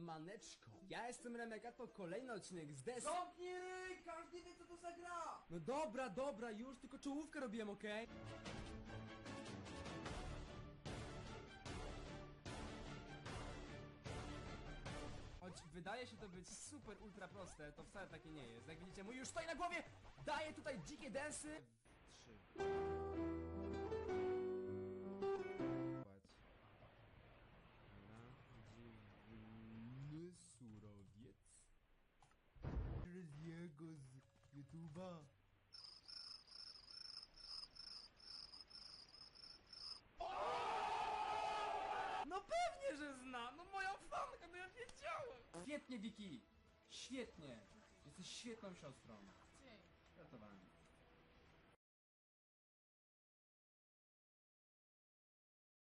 Siemaneczko, ja jestem Remek, a to kolejny odcinek z Des... Zamknij ryj! Każdy wie co to za gra! No dobra, dobra, już tylko czołówkę robiłem, okej? Choć wydaje się to być super ultra proste, to wcale takie nie jest. Jak widzicie, mój już stoi na głowie! Daję tutaj dzikie densy! Trzy. Z jego z YouTube'a. No pewnie, że zna! No moja fanka, no ja wiedziałem! Świetnie, Wiki! Świetnie! Jesteś świetną siostrą. Dzień. Gratulacje.